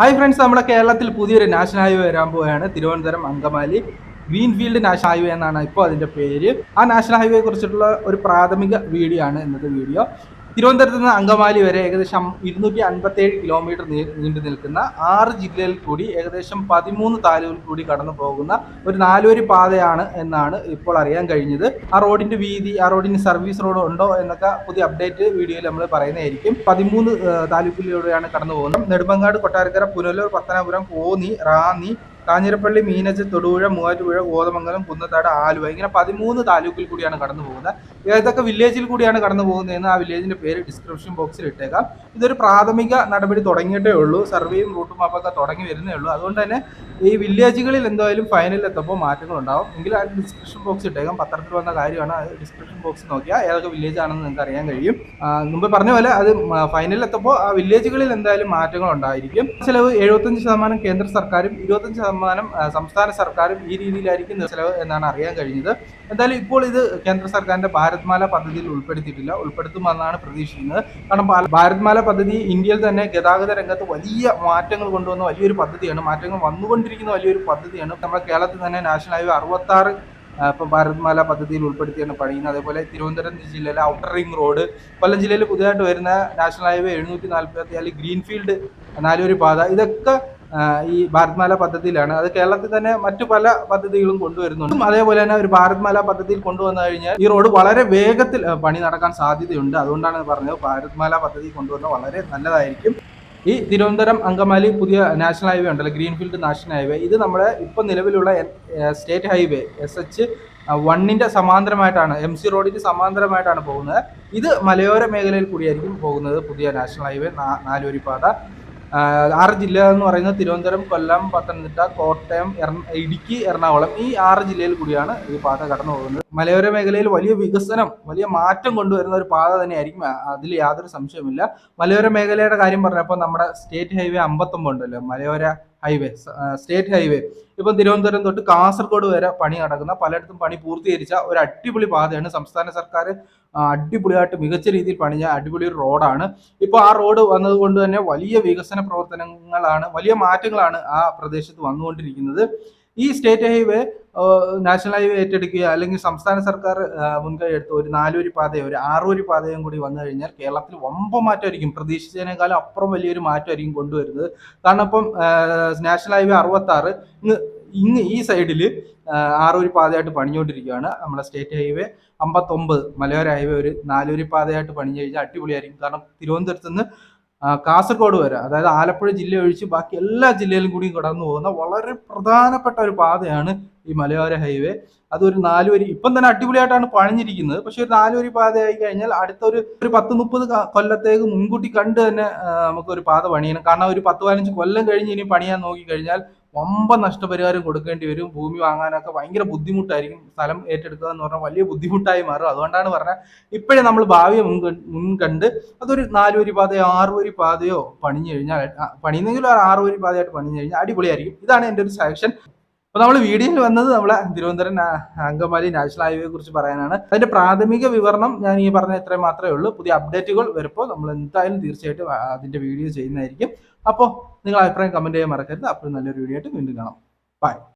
Hi friends നമ്മുടെ കേരളത്തിൽ പുതിയൊരു നാഷണൽ ഹൈവേ വരാൻ പോവുകയാണ്. Thiruvananthapuram Angamaly greenfield national highway എന്നാണ് ഇപ്പോൾ അതിന്റെ പേര്. ആ നാഷണൽ ഹൈവേയെ കുറിച്ചിട്ടുള്ള ഒരു പ്രാഥമിക വീഡിയോ ആണ് ഇന്നത്തെ വീഡിയോ തിരുവനന്തപുരത്ത് നിന്ന് അങ്കമാലി വരെ ഏകദേശം ഇരുന്നൂറ്റി അൻപത്തേഴ് കിലോമീറ്റർ നീണ്ടു നിൽക്കുന്ന ആറ് ജില്ലയിൽ കൂടി ഏകദേശം പതിമൂന്ന് താലൂക്കിൽ കൂടി കടന്നു പോകുന്ന ഒരു നാലുവരി പാതയാണ് എന്നാണ് ഇപ്പോൾ അറിയാൻ കഴിഞ്ഞത്. ആ റോഡിന്റെ വീതി ആ റോഡിന് സർവീസ് റോഡ് ഉണ്ടോ എന്നൊക്കെ പുതിയ അപ്ഡേറ്റ് വീഡിയോയിൽ നമ്മൾ പറയുന്നതായിരിക്കും. പതിമൂന്ന് താലൂക്കിലൂടെയാണ് കടന്നു പോകുന്നത്. നെടുമങ്ങാട് കൊട്ടാരക്കര പുനലൂർ പത്തനാപുരം കോന്നി റാന്നി കാഞ്ഞിരപ്പള്ളി മീനച്ച് തൊടുപുഴ മൂവാറ്റുപുഴ കോതമംഗലം കുന്നത്താട് ആലുവ ഇങ്ങനെ പതിമൂന്ന് താലൂക്കിൽ കൂടിയാണ് കടന്നു പോകുന്നത്. ഏതൊക്കെ വില്ലേജിൽ കൂടിയാണ് കടന്നു പോകുന്നതെന്ന് ആ വില്ലേജിന്റെ പേര് ഡിസ്ക്രിപ്ഷൻ ബോക്സിൽ ഇട്ടേക്കാം. ഇതൊരു പ്രാഥമിക നടപടി തുടങ്ങിയിട്ടേ ഉള്ളൂ. സർവേയും റൂട്ട് മാപ്പൊക്കെ തുടങ്ങി വരുന്നേ ഉള്ളൂ. അതുകൊണ്ട് തന്നെ ഈ വില്ലേജുകളിൽ എന്തായാലും ഫൈനലിൽ എത്തുമ്പോൾ മാറ്റങ്ങൾ ഉണ്ടാവും. എങ്കിൽ ആ ഡിസ്ക്രിപ്ഷൻ ബോക്സ് ഇട്ടേക്കാം. പത്രത്തിൽ വന്ന കാര്യമാണ്. ആ ഡിസ്ക്രിപ്ഷൻ ബോക്സ് നോക്കിയാൽ ഏതൊക്കെ വില്ലേജ് ആണെന്ന് നിങ്ങൾക്ക് അറിയാൻ കഴിയും. മുമ്പ് പറഞ്ഞ പോലെ അത് ഫൈനലിൽ എത്തുമ്പോൾ ആ വില്ലേജുകളിൽ എന്തായാലും മാറ്റങ്ങൾ ഉണ്ടായിരിക്കും. ചിലവ് എഴുപത്തഞ്ച് ശതമാനം കേന്ദ്ര സർക്കാരും ഇരുപത്തഞ്ച് ശതമാനം സംസ്ഥാന സർക്കാരും ഈ രീതിയിലായിരിക്കും ചിലവ് എന്നാണ് അറിയാൻ കഴിഞ്ഞത്. എന്തായാലും ഇപ്പോൾ ഇത് കേന്ദ്ര സർക്കാരിന്റെ ഭാരത്മാല പദ്ധതിയിൽ ഉൾപ്പെടുത്തിയിട്ടില്ല. ഉൾപ്പെടുത്തുമെന്നാണ് പ്രതീക്ഷിക്കുന്നത്. കാരണം ഭാരത്മാല പദ്ധതി ഇന്ത്യയിൽ തന്നെ ഗതാഗത രംഗത്ത് വലിയ മാറ്റങ്ങൾ കൊണ്ടുവന്ന വലിയൊരു പദ്ധതിയാണ്. മാറ്റങ്ങൾ വന്നുകൊണ്ടിരിക്കുന്ന വലിയൊരു പദ്ധതിയാണ്. നമ്മുടെ കേരളത്തിൽ തന്നെ നാഷണൽ ഹൈവേ അറുപത്താറ് ഇപ്പം ഭാരത്മാല പദ്ധതിയിൽ ഉൾപ്പെടുത്തിയാണ് പണിയുന്നത്. അതേപോലെ തിരുവനന്തപുരം ജില്ലയിലെ ഔട്ടർ റിംഗ് റോഡ് കൊല്ലം ജില്ലയിൽ പുതിയതായിട്ട് വരുന്ന നാഷണൽ ഹൈവേ എഴുന്നൂറ്റി നാൽപ്പത്തി അല്ലെങ്കിൽ ഗ്രീൻഫീൽഡ് നാലുവരി പാത ഇതൊക്കെ ഈ ഭാരത്മാല പദ്ധതിയിലാണ്. അത് കേരളത്തിൽ തന്നെ മറ്റു പല പദ്ധതികളും കൊണ്ടുവരുന്നുണ്ട്. അതേപോലെ തന്നെ ഒരു ഭാരത്മാല പദ്ധതിയിൽ കൊണ്ടുവന്നു കഴിഞ്ഞാൽ ഈ റോഡ് വളരെ വേഗത്തിൽ പണി നടക്കാൻ സാധ്യതയുണ്ട്. അതുകൊണ്ടാണ് പറഞ്ഞത് ഭാരത്മാല പദ്ധതി കൊണ്ടുവന്ന വളരെ നല്ലതായിരിക്കും. ഈ തിരുവനന്തപുരം അങ്കമാലി പുതിയ നാഷണൽ ഹൈവേ ഉണ്ടല്ലോ ഗ്രീൻഫീൽഡ് നാഷണൽ ഹൈവേ. ഇത് നമ്മുടെ ഇപ്പം നിലവിലുള്ള സ്റ്റേറ്റ് ഹൈവേ എസ് എച്ച് വണ്ണിന്റെ സമാന്തരമായിട്ടാണ് എം സി റോഡിന് സമാന്തരമായിട്ടാണ് പോകുന്നത്. ഇത് മലയോര മേഖലയിൽ കൂടിയായിരിക്കും പോകുന്നത് പുതിയ നാഷണൽ ഹൈവേ നാലുവരി പാത ആഹ് ആറ് ജില്ല എന്ന് പറയുന്നത് തിരുവനന്തപുരം കൊല്ലം പത്തനംതിട്ട കോട്ടയം ഇടുക്കി എറണാകുളം. ഈ ആറ് ജില്ലയിൽ കൂടിയാണ് ഈ പാത കടന്നു പോകുന്നത്. മലയോര മേഖലയിൽ വലിയ വികസനം വലിയ മാറ്റം കൊണ്ടുവരുന്ന ഒരു പാത തന്നെയായിരിക്കും. അതിൽ യാതൊരു സംശയവുമില്ല. മലയോര മേഖലയുടെ കാര്യം പറഞ്ഞപ്പോൾ നമ്മുടെ സ്റ്റേറ്റ് ഹൈവേ അമ്പത്തൊമ്പത് ഉണ്ടല്ലോ മലയോര ഹൈവേ സ്റ്റേറ്റ് ഹൈവേ ഇപ്പം തിരുവനന്തപുരം തൊട്ട് കാസർഗോഡ് വരെ പണി നടക്കുന്ന പലയിടത്തും പണി പൂർത്തീകരിച്ച ഒരു അടിപൊളി പാതയാണ് സംസ്ഥാന സർക്കാർ അടിപൊളിയായിട്ട് മികച്ച രീതിയിൽ പണിഞ്ഞ അടിപൊളി ഒരു റോഡാണ്. ഇപ്പോൾ ആ റോഡ് വന്നതുകൊണ്ട് തന്നെ വലിയ വികസന പ്രവർത്തനങ്ങളാണ് വലിയ മാറ്റങ്ങളാണ് ആ പ്രദേശത്ത് വന്നുകൊണ്ടിരിക്കുന്നത്. ഈ സ്റ്റേറ്റ് ഹൈവേ നാഷണൽ ഹൈവേ ഏറ്റെടുക്കുക അല്ലെങ്കിൽ സംസ്ഥാന സർക്കാർ മുൻകൈ എടുത്ത് ഒരു നാലുവരി പാതയോ ഒരു ആറുവരി പാതയും കൂടി വന്നു കഴിഞ്ഞാൽ കേരളത്തിൽ വമ്പ മാറ്റമായിരിക്കും. പ്രതീക്ഷിച്ചതിനേക്കാളും അപ്പുറം വലിയൊരു മാറ്റമായിരിക്കും കൊണ്ടുവരുന്നത്. കാരണം ഇപ്പം നാഷണൽ ഹൈവേ അറുപത്തി ആറ് ഇന്ന് ഇന്ന് ഈ സൈഡിൽ ആറുവരി പാതയായിട്ട് പണിഞ്ഞുകൊണ്ടിരിക്കുകയാണ് നമ്മുടെ സ്റ്റേറ്റ് ഹൈവേ. അമ്പത്തൊമ്പത് മലയോര ഹൈവേ ഒരു നാലുവരി പാതയായിട്ട് പണിഞ്ഞു കഴിഞ്ഞാൽ അടിപൊളിയായിരിക്കും. കാരണം തിരുവനന്തപുരത്ത് നിന്ന് കാസർഗോഡ് വരെ അതായത് ആലപ്പുഴ ജില്ല ഒഴിച്ച് ബാക്കി എല്ലാ ജില്ലയിലും കൂടി കടന്നു പോകുന്ന വളരെ പ്രധാനപ്പെട്ട ഒരു പാതയാണ് ഈ മലയോര ഹൈവേ. അതൊരു നാലുവരി ഇപ്പം തന്നെ അടിപൊളിയായിട്ടാണ് പണിഞ്ഞിരിക്കുന്നത്. പക്ഷെ ഒരു നാലുവരി പാതയായി കഴിഞ്ഞാൽ അടുത്ത ഒരു ഒരു പത്ത് മുപ്പത് കൊല്ലത്തേക്ക് മുൻകൂട്ടി കണ്ട് തന്നെ നമുക്ക് നമുക്കൊരു പാത പണിയണം. കാരണം ഒരു പത്ത് പതിനഞ്ച് കൊല്ലം കഴിഞ്ഞ് ഇനി പണിയാൻ നോക്കി കഴിഞ്ഞാൽ വമ്പ നഷ്ടപരിഹാരം കൊടുക്കേണ്ടി വരും. ഭൂമി വാങ്ങാനൊക്കെ ഭയങ്കര ബുദ്ധിമുട്ടായിരിക്കും. സ്ഥലം ഏറ്റെടുക്കുക എന്ന് പറഞ്ഞാൽ വലിയ ബുദ്ധിമുട്ടായി മാറും. അതുകൊണ്ടാണ് പറഞ്ഞത് ഇപ്പോഴേ നമ്മൾ ഭാവിയെ മുൻ മുൻകണ്ട് അതൊരു നാല് വരി പാതയോ ആറ് വരി പാതയോ പണിഞ്ഞു കഴിഞ്ഞാൽ പണിയുന്നെങ്കിലും ഒരു വരി പാതയായിട്ട് പണിഞ്ഞു കഴിഞ്ഞാൽ അടിപൊളിയായിരിക്കും. ഇതാണ് എന്റെ ഒരു സജഷൻ അപ്പോൾ നമ്മൾ വീഡിയോയിൽ വന്നത് നമ്മളെ തിരുവനന്തപുരം അങ്കമാലി നാഷണൽ ഹൈവേയെ കുറിച്ച് പറയാനാണ്. അതിന്റെ പ്രാഥമിക വിവരണം ഞാൻ ഈ പറഞ്ഞ ഇത്രയും മാത്രമേ ഉള്ളൂ. പുതിയ അപ്ഡേറ്റുകൾ വരുമ്പോൾ നമ്മൾ എന്തായാലും തീർച്ചയായിട്ടും അതിന്റെ വീഡിയോ ചെയ്യുന്നതായിരിക്കും. അപ്പോൾ നിങ്ങൾ അഭിപ്രായം കമന്റ് ചെയ്യാൻ മറക്കരുത്. അപ്പോൾ നല്ലൊരു വീഡിയോ ആയിട്ട് വീണ്ടും കാണാം. ബൈ